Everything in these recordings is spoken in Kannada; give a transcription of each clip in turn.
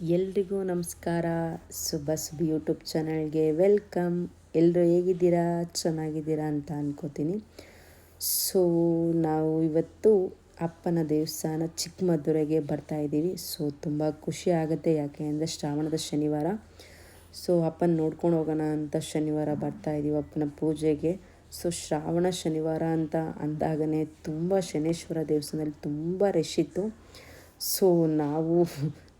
ಎಲ್ರಿಗೂ ನಮಸ್ಕಾರ. ಸುಬ್ಬ ಸುಬ್ಬಿ ಯೂಟ್ಯೂಬ್ ಚಾನಲ್ಗೆ ವೆಲ್ಕಮ್. ಎಲ್ಲರೂ ಹೇಗಿದ್ದೀರಾ? ಚೆನ್ನಾಗಿದ್ದೀರಾ ಅಂತ ಅನ್ಕೋತೀನಿ. ಸೊ, ನಾವು ಇವತ್ತು ಅಪ್ಪನ ದೇವಸ್ಥಾನ ಚಿಕ್ಕಮದುರೆಗೆ ಬರ್ತಾಯಿದ್ದೀವಿ ಸೊ, ತುಂಬ ಖುಷಿ ಆಗುತ್ತೆ. ಯಾಕೆ ಅಂದರೆ ಶ್ರಾವಣದ ಶನಿವಾರ. ಸೊ, ಅಪ್ಪನ ನೋಡ್ಕೊಂಡು ಹೋಗೋಣ ಅಂತ ಶನಿವಾರ ಬರ್ತಾ ಇದ್ದೀವಿ ಅಪ್ಪನ ಪೂಜೆಗೆ. ಸೊ, ಶ್ರಾವಣ ಶನಿವಾರ ಅಂತ ಅಂದಾಗನೇ ತುಂಬ ಶನೇಶ್ವರ ದೇವಸ್ಥಾನದಲ್ಲಿ ತುಂಬ ರಶ್ ಇತ್ತು. ಸೊ, ನಾವು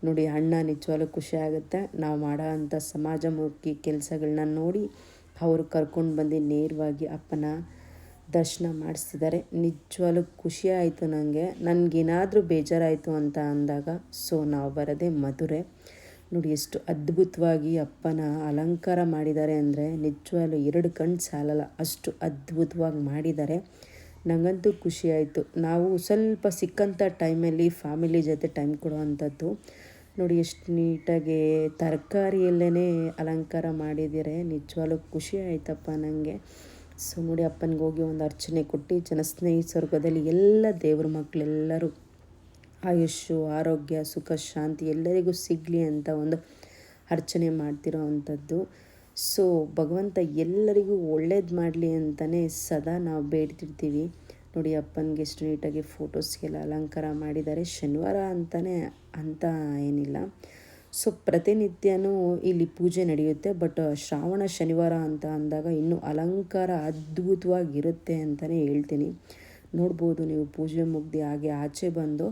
ನೋಡಿ, ಅಣ್ಣ ನಿಜವಾಗ್ಲೂ ಖುಷಿ ಆಗುತ್ತೆ. ನಾವು ಮಾಡೋ ಅಂಥ ಸಮಾಜಮುಖಿ ಕೆಲಸಗಳನ್ನ ನೋಡಿ ಅವರು ಕರ್ಕೊಂಡು ಬಂದು ನೇರವಾಗಿ ಅಪ್ಪನ ದರ್ಶನ ಮಾಡಿಸ್ತಿದ್ದಾರೆ. ನಿಜವಾಗ್ಲೂ ಖುಷಿ ಆಯಿತು ನನಗೆ ನನಗೇನಾದರೂ ಬೇಜಾರಾಯಿತು ಅಂತ ಅಂದಾಗ, ಸೊ ನಾವು ಬರೋದೇ ಮಧುರೆ. ನೋಡಿ, ಎಷ್ಟು ಅದ್ಭುತವಾಗಿ ಅಪ್ಪನ ಅಲಂಕಾರ ಮಾಡಿದ್ದಾರೆ ಅಂದರೆ ನಿಜವಾಗ್ಲೂ ಎರಡು ಕಣ್ಣು ಸಾಲಲ್ಲ, ಅಷ್ಟು ಅದ್ಭುತವಾಗಿ ಮಾಡಿದ್ದಾರೆ. ನನಗಂತೂ ಖುಷಿ ಆಯಿತು. ನಾವು ಸ್ವಲ್ಪ ಸಿಕ್ಕಂಥ ಟೈಮಲ್ಲಿ ಫ್ಯಾಮಿಲಿ ಜೊತೆ ಟೈಮ್ ಕೊಡುವಂಥದ್ದು. ನೋಡಿ, ಎಷ್ಟು ನೀಟಾಗಿ ತರಕಾರಿಯಲ್ಲೇ ಅಲಂಕಾರ ಮಾಡಿದ್ದೀರಿ. ನಿಜವಾಗ್ಲೂ ಖುಷಿ ಆಯ್ತಪ್ಪ ನನಗೆ ಸೊ, ನೋಡಿ, ಅಪ್ಪನಿಗೆ ಹೋಗಿ ಒಂದು ಅರ್ಚನೆ ಕೊಟ್ಟು ಜನ ಸ್ನೇಹಿ ಸ್ವರ್ಗದಲ್ಲಿ ಎಲ್ಲ ದೇವ್ರ ಮಕ್ಕಳೆಲ್ಲರೂ ಆಯುಷ್ಯು ಆರೋಗ್ಯ, ಸುಖ, ಶಾಂತಿ ಎಲ್ಲರಿಗೂ ಸಿಗಲಿ ಅಂತ ಒಂದು ಅರ್ಚನೆ ಮಾಡ್ತಿರೋ ಅಂಥದ್ದು. ಸೊ, ಭಗವಂತ ಎಲ್ಲರಿಗೂ ಒಳ್ಳೇದು ಮಾಡಲಿ ಅಂತಲೇ ಸದಾ ನಾವು ಬೇಡ್ತಿರ್ತೀವಿ. ನೋಡಿ ಅಪ್ಪನಿಗೆ ಎಷ್ಟು ನೀಟಾಗಿ ಫೋಟೋಸ್ಗೆಲ್ಲ ಅಲಂಕಾರ ಮಾಡಿದ್ದಾರೆ. ಶನಿವಾರ ಅಂತಲೇ ಅಂತ ಏನಿಲ್ಲ. ಸೊ, ಪ್ರತಿನಿತ್ಯನೂ ಇಲ್ಲಿ ಪೂಜೆ ನಡೆಯುತ್ತೆ. ಬಟ್ ಶ್ರಾವಣ ಶನಿವಾರ ಅಂತ ಅಂದಾಗ ಇನ್ನೂ ಅಲಂಕಾರ ಅದ್ಭುತವಾಗಿರುತ್ತೆ ಅಂತಲೇ ಹೇಳ್ತೀನಿ. ನೋಡ್ಬೋದು ನೀವು ಪೂಜೆ ಮುಗ್ದು ಹಾಗೆ ಆಚೆ ಬಂದು.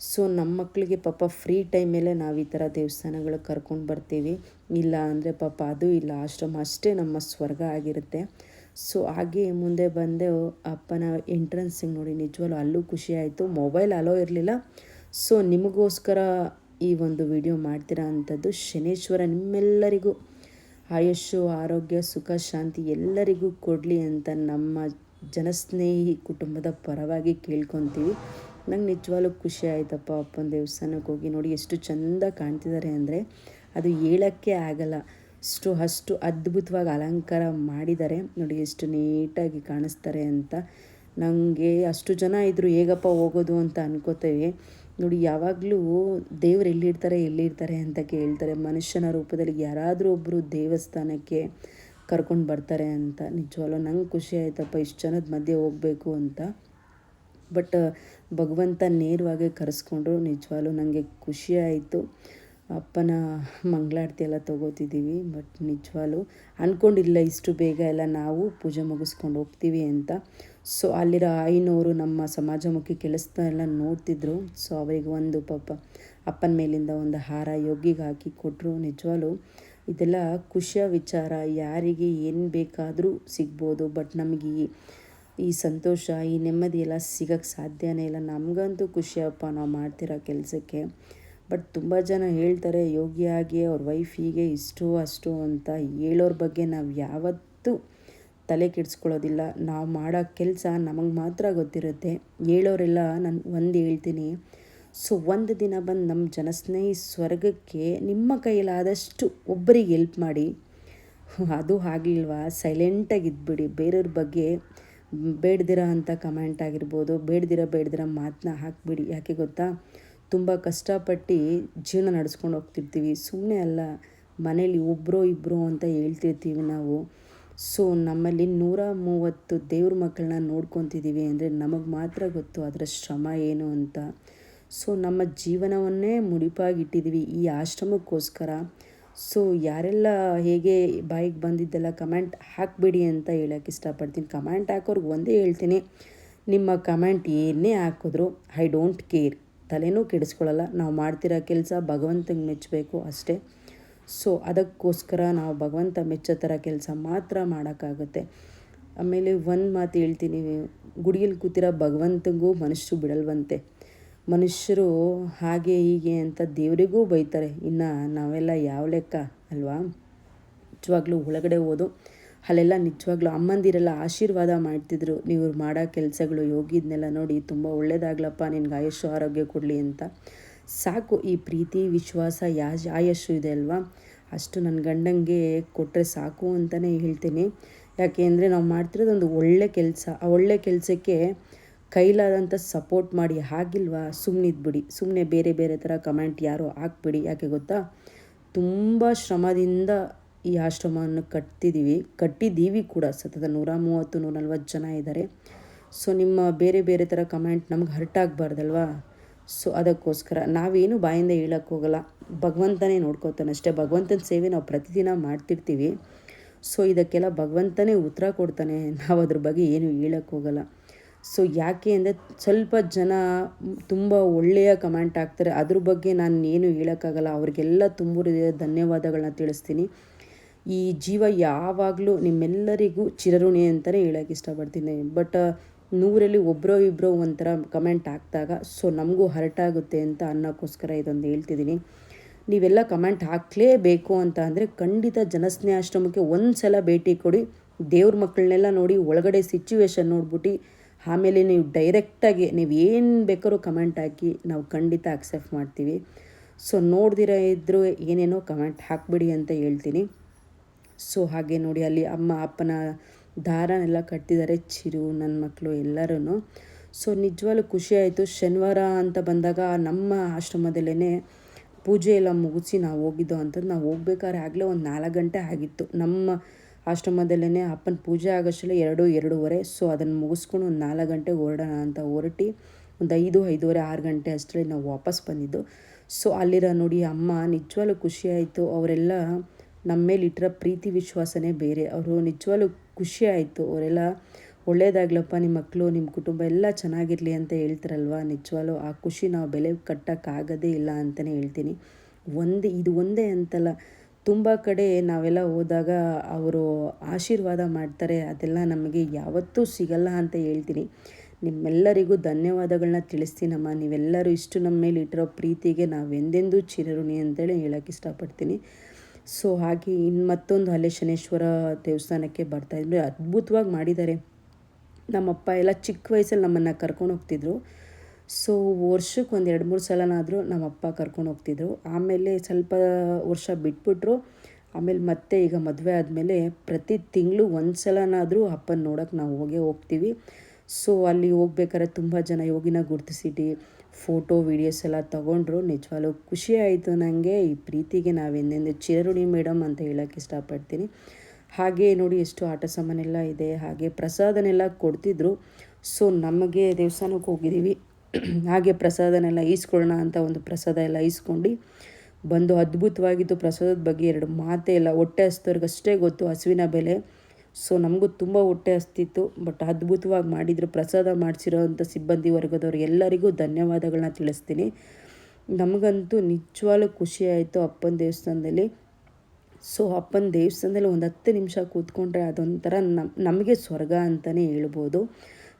ಸೊ, ನಮ್ಮ ಮಕ್ಕಳಿಗೆ ಪಾಪ ಫ್ರೀ ಟೈಮಲ್ಲೇ ನಾವು ಈ ಥರ ದೇವಸ್ಥಾನಗಳಿಗೆ ಕರ್ಕೊಂಡು ಬರ್ತೀವಿ. ಇಲ್ಲ ಅಂದರೆ ಪಾಪ ಅದು ಇಲ್ಲ, ಆಶ್ರಮ ಅಷ್ಟೇ ನಮ್ಮ ಸ್ವರ್ಗ ಆಗಿರುತ್ತೆ. ಸೊ ಹಾಗೆ ಮುಂದೆ ಬಂದೆ ಅಪ್ಪನ ಎಂಟ್ರೆನ್ಸಿಗೆ ನೋಡಿ. ನಿಜವಲ್ಲೂ ಅಲ್ಲೂ ಖುಷಿ ಆಯಿತು. ಮೊಬೈಲ್ ಅಲೋ ಇರಲಿಲ್ಲ. ಸೊ ನಿಮಗೋಸ್ಕರ ಈ ಒಂದು ವಿಡಿಯೋ ಮಾಡ್ತೀರಾ ಅಂಥದ್ದು ಶನೇಶ್ವರ ನಿಮ್ಮೆಲ್ಲರಿಗೂ. ಆಯುಷ್ಯು ಆರೋಗ್ಯ, ಸುಖ, ಶಾಂತಿ ಎಲ್ಲರಿಗೂ ಕೊಡಲಿ ಅಂತ ನಮ್ಮ ಜನಸ್ನೇಹಿ ಕುಟುಂಬದ ಪರವಾಗಿ ಕೇಳ್ಕೊತೀವಿ. ನಂಗೆ ನಿಜವಾಗ್ಲೂ ಖುಷಿ ಆಯ್ತಪ್ಪ ಅಪ್ಪನ ದೇವಸ್ಥಾನಕ್ಕೆ ಹೋಗಿ ನೋಡಿ ಎಷ್ಟು ಚೆಂದ ಕಾಣ್ತಿದ್ದಾರೆ ಅಂದರೆ. ಅದು ಹೇಳೋಕ್ಕೆ ಆಗಲ್ಲ. ಅಷ್ಟು ಅಷ್ಟು ಅದ್ಭುತವಾಗಿ ಅಲಂಕಾರ ಮಾಡಿದ್ದಾರೆ. ನೋಡಿ ಎಷ್ಟು ನೀಟಾಗಿ ಕಾಣಿಸ್ತಾರೆ ಅಂತ. ನನಗೆ ಅಷ್ಟು ಜನ ಇದ್ದರು ಹೇಗಪ್ಪ ಹೋಗೋದು ಅಂತ ಅನ್ಕೋತೇವೆ. ನೋಡಿ ಯಾವಾಗಲೂ ದೇವ್ರು ಎಲ್ಲಿರ್ತಾರೆ ಎಲ್ಲಿರ್ತಾರೆ ಅಂತ ಕೇಳ್ತಾರೆ. ಮನುಷ್ಯನ ರೂಪದಲ್ಲಿ ಯಾರಾದರೂ ಒಬ್ಬರು ದೇವಸ್ಥಾನಕ್ಕೆ ಕರ್ಕೊಂಡು ಬರ್ತಾರೆ ಅಂತ. ನಿಜವಾಗ್ಲೂ ನಂಗೆ ಖುಷಿ ಆಯ್ತಪ್ಪ ಇಷ್ಟು ಜನದ ಮಧ್ಯೆ ಹೋಗಬೇಕು ಅಂತ. ಬಟ್ ಭಗವಂತ ನೇರವಾಗಿ ಕರೆಸ್ಕೊಂಡ್ರು. ನಿಜವಾಗ್ಲೂ ನನಗೆ ಖುಷಿ ಆಯಿತು. ಅಪ್ಪನ ಮಂಗಳಾರತಿ ಎಲ್ಲ ತೊಗೋತಿದ್ದೀವಿ, ಬಟ್ ನಿಜವಾಗ್ಲೂ ಅಂದ್ಕೊಂಡಿಲ್ಲ ಇಷ್ಟು ಬೇಗ ಎಲ್ಲ ನಾವು ಪೂಜೆ ಮುಗಿಸ್ಕೊಂಡು ಹೋಗ್ತೀವಿ ಅಂತ. ಸೊ ಅಲ್ಲಿರೋ ಆಯಿನವರು ನಮ್ಮ ಸಮಾಜಮುಖಿ ಕೆಲಸನೆಲ್ಲ ನೋಡ್ತಿದ್ರು. ಸೊ ಅವರಿಗೆ ಒಂದು ಪಾಪ ಅಪ್ಪನ ಮೇಲಿಂದ ಒಂದು ಹಾರ ಯೋಗಿಗೆ ಹಾಕಿ ಕೊಟ್ಟರು ನಿಜವಾಗ್ಲೂ ಇದೆಲ್ಲ ಖುಷಿಯ ವಿಚಾರ. ಯಾರಿಗೆ ಏನು ಬೇಕಾದರೂ ಸಿಗ್ಬೋದು, ಬಟ್ ನಮಗೆ ಈ ಸಂತೋಷ, ಈ ನೆಮ್ಮದಿ ಎಲ್ಲ ಸಿಗೋಕ್ಕೆ ಸಾಧ್ಯನೇ ಇಲ್ಲ. ನಮಗಂತೂ ಖುಷಿಯಪ್ಪ, ನಾವು ಮಾಡ್ತಿರೋ ಕೆಲಸಕ್ಕೆ. ಬಟ್ ತುಂಬ ಜನ ಹೇಳ್ತಾರೆ ಯೋಗಿಯಾಗಿ ಅವ್ರ ವೈಫಿಗೆ ಇಷ್ಟು ಅಷ್ಟು ಅಂತ ಹೇಳೋರ ಬಗ್ಗೆ ನಾವು ಯಾವತ್ತೂ ತಲೆ ಕೆಡಿಸ್ಕೊಳ್ಳೋದಿಲ್ಲ. ನಾವು ಮಾಡೋ ಕೆಲಸ ನಮಗೆ ಮಾತ್ರ ಗೊತ್ತಿರುತ್ತೆ. ಹೇಳೋರೆಲ್ಲ ನಾನು ಒಂದು ಹೇಳ್ತೀನಿ. ಸೊ ಒಂದು ದಿನ ಬಂದು ನಮ್ಮ ಜನಸ್ನೇಹಿ ಸ್ವರ್ಗಕ್ಕೆ ನಿಮ್ಮ ಕೈಯಲ್ಲಾದಷ್ಟು ಒಬ್ಬರಿಗೆ ಎಲ್ಪ್ ಮಾಡಿ. ಅದು ಆಗಲಿಲ್ವಾ? ಸೈಲೆಂಟಾಗಿ ಇದ್ಬಿಡಿ. ಬೇರೆಯವ್ರ ಬಗ್ಗೆ ಬೇಡ್ದಿರೋ ಅಂಥ ಕಮೆಂಟ್ ಆಗಿರ್ಬೋದು, ಬೇಡ್ದಿರೋ ಬೇಡ್ದಿರೋ ಮಾತನ್ನ ಹಾಕಿಬಿಡಿ. ಯಾಕೆ ಗೊತ್ತಾ? ತುಂಬ ಕಷ್ಟಪಟ್ಟು ಜೀವನ ನಡೆಸ್ಕೊಂಡು ಹೋಗ್ತಿರ್ತೀವಿ. ಸುಮ್ಮನೆ ಅಲ್ಲ, ಮನೇಲಿ ಒಬ್ಬರೋ ಇಬ್ಬರೋ ಅಂತ ಹೇಳ್ತಿರ್ತೀವಿ ನಾವು. ಸೊ ನಮ್ಮಲ್ಲಿ ನೂರ ಮೂವತ್ತು ದೇವ್ರ ಮಕ್ಕಳನ್ನ ನೋಡ್ಕೊತಿದ್ದೀವಿ ಅಂದರೆ ನಮಗೆ ಮಾತ್ರ ಗೊತ್ತು ಅದರ ಶ್ರಮ ಏನು ಅಂತ. ಸೊ ನಮ್ಮ ಜೀವನವನ್ನೇ ಮುಡಿಪಾಗಿಟ್ಟಿದ್ದೀವಿ ಈ ಆಶ್ರಮಕ್ಕೋಸ್ಕರ. ಸೊ ಯಾರೆಲ್ಲ ಹೇಗೆ ಬಾಯಿಗೆ ಬಂದಿದ್ದೆಲ್ಲ ಕಮೆಂಟ್ ಹಾಕಬೇಡಿ ಅಂತ ಹೇಳೋಕ್ಕೆ ಇಷ್ಟಪಡ್ತೀನಿ. ಕಮೆಂಟ್ ಹಾಕೋರ್ಗೆ ಒಂದೇ ಹೇಳ್ತೀನಿ, ನಿಮ್ಮ ಕಮೆಂಟ್ ಏನೇ ಹಾಕಿದ್ರು ಐ ಡೋಂಟ್ ಕೇರ್ ತಲೆನೂ ಕೆಡಿಸ್ಕೊಳ್ಳಲ್ಲ. ನಾವು ಮಾಡ್ತಿರೋ ಕೆಲಸ ಭಗವಂತಂಗೆ ಮೆಚ್ಚಬೇಕು ಅಷ್ಟೇ. ಸೊ ಅದಕ್ಕೋಸ್ಕರ ನಾವು ಭಗವಂತ ಮೆಚ್ಚೋ ಥರ ಕೆಲಸ ಮಾತ್ರ ಮಾಡೋಕ್ಕಾಗುತ್ತೆ. ಆಮೇಲೆ ಒಂದು ಮಾತು ಹೇಳ್ತೀನಿ. ಗುಡಿಯಲ್ಲಿ ಕೂತಿರೋ ಭಗವಂತಂಗೂ ಮನುಷ್ಯರು ಬಿಡಲ್ವಂತೆ. ಮನುಷ್ಯರು ಹಾಗೆ ಹೀಗೆ ಅಂತ ದೇವರಿಗೂ ಬೈತಾರೆ. ಇನ್ನು ನಾವೆಲ್ಲ ಯಾವ ಲೆಕ್ಕ ಅಲ್ವಾ? ನಿಜವಾಗ್ಲೂ ಒಳಗಡೆ ಹೋದು ಅಲ್ಲೆಲ್ಲ ನಿಜವಾಗ್ಲೂ ಅಮ್ಮಂದಿರೆಲ್ಲ ಆಶೀರ್ವಾದ ಮಾಡ್ತಿದ್ರು. ನೀವು ಮಾಡೋ ಕೆಲಸಗಳು ಯೋಗಿದ್ನೆಲ್ಲ ನೋಡಿ ತುಂಬ ಒಳ್ಳೇದಾಗ್ಲಪ್ಪ, ನಿನ್ಗೆ ಆಯಸ್ಸು, ಆರೋಗ್ಯ ಕೊಡಲಿ ಅಂತ. ಸಾಕು, ಈ ಪ್ರೀತಿ, ವಿಶ್ವಾಸ ಯಾ ಆಯಸ್ಸು ಇದೆ ಅಲ್ವಾ? ಅಷ್ಟು ನನ್ನ ಗಂಡಂಗೆ ಕೊಟ್ಟರೆ ಸಾಕು ಅಂತಲೇ ಹೇಳ್ತೀನಿ. ಯಾಕೆ ಅಂದರೆ ನಾವು ಮಾಡ್ತಿರೋದೊಂದು ಒಳ್ಳೆ ಕೆಲಸ. ಆ ಒಳ್ಳೆ ಕೆಲಸಕ್ಕೆ ಕೈಲಾದಂಥ ಸಪೋರ್ಟ್ ಮಾಡಿ ಹಾಗಿಲ್ವಾ? ಸುಮ್ಮನಿದ್ಬಿಡಿ ಸುಮ್ಮನೆ ಬೇರೆ ಬೇರೆ ಥರ ಕಮೆಂಟ್ ಯಾರೋ ಹಾಕ್ಬಿಡಿ. ಯಾಕೆ ಗೊತ್ತಾ? ತುಂಬ ಶ್ರಮದಿಂದ ಈ ಆಶ್ರಮವನ್ನು ಕಟ್ತಿದ್ದೀವಿ ಕಟ್ಟಿದ್ದೀವಿ ಕೂಡ. ಸತತ ನೂರ ಮೂವತ್ತು ನೂರ ನಲ್ವತ್ತು ಜನ ಇದ್ದಾರೆ. ಸೊ ನಿಮ್ಮ ಬೇರೆ ಬೇರೆ ಥರ ಕಮೆಂಟ್ ನಮ್ಗೆ ಹರ್ಟ್ ಆಗಬಾರ್ದಲ್ವಾ? ಸೊ ಅದಕ್ಕೋಸ್ಕರ ನಾವೇನು ಬಾಯಿಂದ ಹೇಳೋಕ್ಕೆ ಹೋಗಲ್ಲ. ಭಗವಂತನೇ ನೋಡ್ಕೋತಾನೆ ಅಷ್ಟೇ. ಭಗವಂತನ ಸೇವೆ ನಾವು ಪ್ರತಿದಿನ ಮಾಡ್ತಿರ್ತೀವಿ. ಸೊ ಇದಕ್ಕೆಲ್ಲ ಭಗವಂತನೇ ಉತ್ತರ ಕೊಡ್ತಾನೆ. ನಾವು ಅದ್ರ ಬಗ್ಗೆ ಏನು ಹೇಳೋಕ್ಕೆ ಹೋಗಲ್ಲ. ಸೊ ಯಾಕೆ ಅಂದರೆ ಸ್ವಲ್ಪ ಜನ ತುಂಬ ಒಳ್ಳೆಯ ಕಮೆಂಟ್ ಹಾಕ್ತಾರೆ. ಅದ್ರ ಬಗ್ಗೆ ನಾನು ಏನು ಹೇಳೋಕ್ಕಾಗಲ್ಲ. ಅವ್ರಿಗೆಲ್ಲ ತುಂಬ ಧನ್ಯವಾದಗಳನ್ನ ತಿಳಿಸ್ತೀನಿ. ಈ ಜೀವ ಯಾವಾಗಲೂ ನಿಮ್ಮೆಲ್ಲರಿಗೂ ಚಿರಋಣಿ ಅಂತಲೇ ಹೇಳೋಕ್ಕೆ ಇಷ್ಟಪಡ್ತೀನಿ. ಬಟ್, ನೂರಲ್ಲಿ ಒಬ್ಬರೋ ಇಬ್ಬರೋ ಒಂಥರ ಕಮೆಂಟ್ ಹಾಕಿದಾಗ, ಸೊ, ನಮಗೂ ಹರ್ಟ್ ಆಗುತ್ತೆ ಅಂತ ಅನ್ನೋಕ್ಕೋಸ್ಕರ ಇದೊಂದು ಹೇಳ್ತಿದ್ದೀನಿ. ನೀವೆಲ್ಲ ಕಮೆಂಟ್ ಹಾಕಲೇಬೇಕು ಅಂತ ಅಂದರೆ ಖಂಡಿತ ಜನಸ್ನೇಹಾಶ್ರಮಕ್ಕೆ ಒಂದು ಸಲ ಭೇಟಿ ಕೊಡಿ. ದೇವ್ರ ಮಕ್ಕಳನ್ನೆಲ್ಲ ನೋಡಿ ಒಳಗಡೆ ಸಿಚುವೇಶನ್ ನೋಡ್ಬಿಟ್ಟು, ಆಮೇಲೆ ನೀವು ಡೈರೆಕ್ಟಾಗಿ ನೀವು ಏನು ಬೇಕಾದ್ರೂ ಕಮೆಂಟ್ ಹಾಕಿ ನಾವು ಖಂಡಿತ ಅಕ್ಸೆಪ್ಟ್ ಮಾಡ್ತೀವಿ. ಸೊ, ನೋಡ್ದಿರ ಇದ್ದರೂ ಏನೇನೋ ಕಮೆಂಟ್ ಹಾಕ್ಬಿಡಿ ಅಂತ ಹೇಳ್ತೀನಿ. ಸೊ ಹಾಗೆ ನೋಡಿ ಅಲ್ಲಿ ಅಮ್ಮ ಅಪ್ಪನ ದಾರನೆಲ್ಲ ಕಟ್ಟಿದ್ದಾರೆ ಚಿರು ನನ್ನ ಮಕ್ಕಳು ಎಲ್ಲರೂ ಸೊ ನಿಜವಾಗ್ಲೂ ಖುಷಿ ಆಯಿತು. ಶನಿವಾರ ಅಂತ ಬಂದಾಗ ನಮ್ಮ ಆಶ್ರಮದಲ್ಲೇ ಪೂಜೆ ಎಲ್ಲ ಮುಗಿಸಿ ನಾವು ಹೋಗಿದ್ದು ಅಂತಂದು ನಾವು ಹೋಗ್ಬೇಕಾದ್ರೆ ಆಗಲೇ ಒಂದು ನಾಲ್ಕು ಗಂಟೆ ಆಗಿತ್ತು. ನಮ್ಮ ಆಶ್ರಮದಲ್ಲೇ ಅಪ್ಪನ ಪೂಜೆ ಆಗೋಷ್ಟರಲ್ಲಿ ಎರಡು, ಎರಡೂವರೆ. ಸೊ ಅದನ್ನು ಮುಗಿಸ್ಕೊಂಡು ಒಂದು ನಾಲ್ಕು ಗಂಟೆಗೆ ಹೊರಡೋಣ ಅಂತ ಹೊರಟಿ ಒಂದು ಐದು, ಐದೂವರೆ, ಆರು ಗಂಟೆ ಅಷ್ಟರಲ್ಲಿ ನಾವು ವಾಪಸ್ ಬಂದಿದ್ದು. ಸೊ ಅಲ್ಲಿರೋ ನೋಡಿ ಅಮ್ಮ ನಿಜವಾಗ್ಲೂ ಖುಷಿಯಾಯಿತು ಅವರೆಲ್ಲ ನಮ್ಮ ಮೇಲಿಟ್ಟಿರೋ ಪ್ರೀತಿ ವಿಶ್ವಾಸನೇ ಬೇರೆ. ಅವರು ನಿಜವಾಗ್ಲೂ ಖುಷಿ ಆಯಿತು. ಅವರೆಲ್ಲ ಒಳ್ಳೇದಾಗ್ಲಪ್ಪ ನಿಮ್ಮ ಮಕ್ಕಳು ನಿಮ್ಮ ಕುಟುಂಬ ಎಲ್ಲ ಚೆನ್ನಾಗಿರಲಿ ಅಂತ ಹೇಳ್ತಾರಲ್ವ? ನಿಜವಾಗ್ಲೂ ಆ ಖುಷಿ ನಾವು ಬೆಲೆ ಕಟ್ಟೋಕ್ಕಾಗೋದೇ ಇಲ್ಲ ಅಂತಲೇ ಹೇಳ್ತೀನಿ. ಒಂದು, ಇದು ಒಂದೇ ಅಂತಲ್ಲ. ತುಂಬ ಕಡೆ ನಾವೆಲ್ಲ ಹೋದಾಗ ಅವರು ಆಶೀರ್ವಾದ ಮಾಡ್ತಾರೆ. ಅದೆಲ್ಲ ನಮಗೆ ಯಾವತ್ತೂ ಸಿಗಲ್ಲ ಅಂತ ಹೇಳ್ತೀನಿ. ನಿಮ್ಮೆಲ್ಲರಿಗೂ ಧನ್ಯವಾದಗಳನ್ನ ತಿಳಿಸ್ತೀನಮ್ಮ. ನೀವೆಲ್ಲರೂ ಇಷ್ಟು ನಮ್ಮ ಮೇಲೆ ಇಟ್ಟಿರೋ ಪ್ರೀತಿಗೆ ನಾವು ಎಂದೆಂದೂ ಚಿರಋಣಿ ಅಂತೇಳಿ ಹೇಳೋಕ್ಕೆ ಇಷ್ಟಪಡ್ತೀನಿ. ಸೊ ಹಾಗೆ ಇನ್ನು ಮತ್ತೊಂದು ಹಲೆ ಶನೇಶ್ವರ ದೇವಸ್ಥಾನಕ್ಕೆ ಬರ್ತಾಯಿದ್ರು ಅದ್ಭುತವಾಗಿ ಮಾಡಿದ್ದಾರೆ. ನಮ್ಮಪ್ಪ ಎಲ್ಲ ಚಿಕ್ಕ ವಯಸ್ಸಲ್ಲಿ ನಮ್ಮನ್ನು ಕರ್ಕೊಂಡು ಹೋಗ್ತಿದ್ರು. ಸೊ ವರ್ಷಕ್ಕೆ ಒಂದು ಎರಡು ಮೂರು ಸಲನಾದರೂ ನಮ್ಮಪ್ಪ ಕರ್ಕೊಂಡು ಹೋಗ್ತಿದ್ರು. ಆಮೇಲೆ ಸ್ವಲ್ಪ ವರ್ಷ ಬಿಟ್ಬಿಟ್ರು. ಆಮೇಲೆ ಮತ್ತೆ ಈಗ ಮದುವೆ ಆದಮೇಲೆ ಪ್ರತಿ ತಿಂಗಳು ಒಂದು ಸಲನಾದರೂ ಅಪ್ಪನ ನೋಡೋಕೆ ನಾವು ಹೋಗೇ ಹೋಗ್ತೀವಿ. ಸೊ ಅಲ್ಲಿ ಹೋಗ್ಬೇಕಾದ್ರೆ ತುಂಬ ಜನ ಯೋಗಿನ ಗುರುತಿಸಿಟ್ಟು ಫೋಟೋ, ವೀಡಿಯೋಸ್ ಎಲ್ಲ ತೊಗೊಂಡ್ರು. ನಿಜವಾಗ್ಲೂ ಖುಷಿ ಆಯಿತು ನನಗೆ ಈ ಪ್ರೀತಿಗೆ ನಾವೆಂದೆಂದು ಚಿರುಣಿ ಮೇಡಮ್ ಅಂತ ಹೇಳೋಕ್ಕೆ ಇಷ್ಟಪಡ್ತೀನಿ. ಹಾಗೆ ನೋಡಿ ಎಷ್ಟು ಆಟ ಸಾಮಾನೆಲ್ಲ ಇದೆ, ಹಾಗೆ ಪ್ರಸಾದನೆಲ್ಲ ಕೊಡ್ತಿದ್ರು. ಸೊ ನಮಗೆ ದೇವಸ್ಥಾನಕ್ಕೆ ಹೋಗಿದ್ದೀವಿ. ಹಾಗೆ ಪ್ರಸಾದನೆಲ್ಲ ಈಸ್ಕೊಳ್ಳೋಣ ಅಂತ ಒಂದು ಪ್ರಸಾದ ಎಲ್ಲ ಈಸ್ಕೊಂಡು ಬಂದು ಅದ್ಭುತವಾಗಿತ್ತು. ಪ್ರಸಾದದ ಬಗ್ಗೆ ಎರಡು ಮಾತೇ ಇಲ್ಲ. ಹೊಟ್ಟೆ ಅಷ್ಟೇ ಗೊತ್ತು ಹಸುವಿನ ಬೆಲೆ. ಸೊ ನಮಗೂ ತುಂಬ ಹೊಟ್ಟೆ ಹಸ್ತಿತ್ತು ಬಟ್ ಅದ್ಭುತವಾಗಿ ಮಾಡಿದರು, ಪ್ರಸಾದ ಮಾಡಿಸಿರೋ ಅಂಥ ಸಿಬ್ಬಂದಿ ವರ್ಗದವ್ರು ಎಲ್ಲರಿಗೂ ಧನ್ಯವಾದಗಳನ್ನ ತಿಳಿಸ್ತೀನಿ. ನಮಗಂತೂ ನಿಜವಾಗ್ಲೂ ಖುಷಿ ಆಯಿತು ಅಪ್ಪನ ದೇವಸ್ಥಾನದಲ್ಲಿ. ಸೊ ಅಪ್ಪನ ದೇವಸ್ಥಾನದಲ್ಲಿ ಒಂದು ಹತ್ತು ನಿಮಿಷ ಕೂತ್ಕೊಂಡ್ರೆ ಅದೊಂಥರ ನಮ್ಮ ನಮಗೆ ಸ್ವರ್ಗ ಅಂತಲೇ ಹೇಳ್ಬೋದು.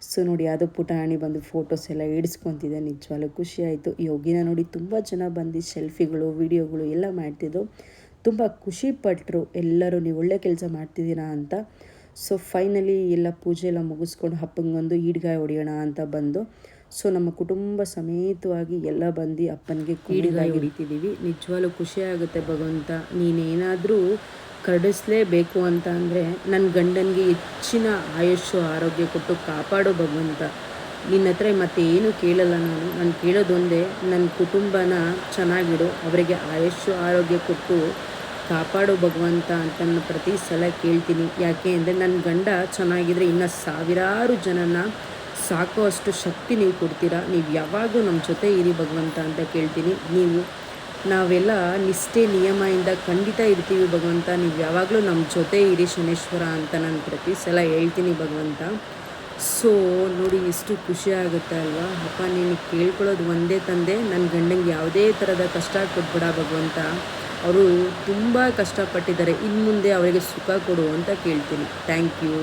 ಸೊ ನೋಡಿ ಯಾವುದೋ ಪುಟಾಣಿ ಬಂದು ಫೋಟೋಸ್ ಎಲ್ಲ ಇಡಿಸ್ಕೊತಿದ್ದೆ ನಿಜವಾಗ್ಲೂ ಖುಷಿ ಆಯಿತು. ಯೋಗಿನ ನೋಡಿ, ತುಂಬ ಜನ ಬಂದು ಸೆಲ್ಫಿಗಳು ವೀಡಿಯೋಗಳು ಎಲ್ಲ ಮಾಡ್ತಿದ್ದು ತುಂಬ ಖುಷಿಪಟ್ಟರು ಎಲ್ಲರೂ ನೀವು ಒಳ್ಳೆ ಕೆಲಸ ಮಾಡ್ತಿದ್ದೀರಾ ಅಂತ. ಸೊ ಫೈನಲಿ ಎಲ್ಲ ಪೂಜೆ ಎಲ್ಲ ಮುಗಿಸ್ಕೊಂಡು ಹಪ್ಪಂಗೊಂದು ಈಡ್ಗಾಯಿ ಹೊಡಿಯೋಣ ಅಂತ ಬಂದು ಸೊ ನಮ್ಮ ಕುಟುಂಬ ಸಮೇತವಾಗಿ ಎಲ್ಲ ಬಂದು ಅಪ್ಪನಿಗೆ ಈಡ್ಗಾಯಿ ಹೊಡಿತಿದ್ದೀವಿ. ನಿಜವಾಗ್ಲೂ ಖುಷಿ ಆಗುತ್ತೆ ಭಗವಂತ ನೀನೇನಾದರೂ ಕರಡಿಸ್ಲೇಬೇಕು ಅಂತ ಅಂದರೆ ನನ್ನ ಗಂಡನಿಗೆ ಹೆಚ್ಚಿನ ಆಯುಷ್ಯು ಆರೋಗ್ಯ ಕೊಟ್ಟು ಕಾಪಾಡೋ ಭಗವಂತ. ನಿನ್ನ ಹತ್ರ ಮತ್ತೇನು ಕೇಳಲ್ಲ ನಾನು. ನಾನು ಕೇಳೋದೊಂದೇ ನನ್ನ ಕುಟುಂಬನ ಚೆನ್ನಾಗಿಡು ಅವರಿಗೆ ಆಯುಷ್ಯು ಆರೋಗ್ಯ ಕೊಟ್ಟು ಕಾಪಾಡೋ ಭಗವಂತ ಅಂತ ನಾನು ಪ್ರತಿ ಸಲ ಕೇಳ್ತೀನಿ. ಯಾಕೆ ಅಂದರೆ ನನ್ನ ಗಂಡ ಚೆನ್ನಾಗಿದ್ರೆ ಇನ್ನು ಸಾವಿರಾರು ಜನನ ಸಾಕೋ ಅಷ್ಟು ಶಕ್ತಿ ನೀವು ಕೊಡ್ತೀರಾ? ನೀವು ಯಾವಾಗಲೂ ನಮ್ಮ ಜೊತೆ ಇರಿ ಭಗವಂತ ಅಂತ ಕೇಳ್ತೀನಿ. ನೀವು, ನಾವೆಲ್ಲ ನಿಷ್ಠೆ ನಿಯಮದಿಂದ ಖಂಡಿತ ಇರ್ತೀವಿ ಭಗವಂತ. ನೀವು ಯಾವಾಗಲೂ ನಮ್ಮ ಜೊತೆ ಇರಿ ಶನೇಶ್ವರ ಅಂತ ನಾನು ಪ್ರತಿ ಸಲ ಹೇಳ್ತೀನಿ ಭಗವಂತ. ಸೊ ನೋಡಿ ಎಷ್ಟು ಖುಷಿ ಆಗುತ್ತೆ ಅಲ್ವಾ? ಅಪ್ಪ ನೀನು ಕೇಳ್ಕೊಳ್ಳೋದು ಒಂದೇ ತಂದೆ. ನನ್ನ ಗಂಡಂಗೆ ಯಾವುದೇ ಥರದ ಕಷ್ಟ ಕೊಟ್ಬಿಡ ಭಗವಂತ. ಅವರು ತುಂಬ ಕಷ್ಟಪಟ್ಟಿದ್ದಾರೆ. ಇನ್ನು ಮುಂದೆ ಅವರಿಗೆ ಸುಖ ಕೊಡು ಅಂತ ಕೇಳ್ತೀನಿ. Thank you.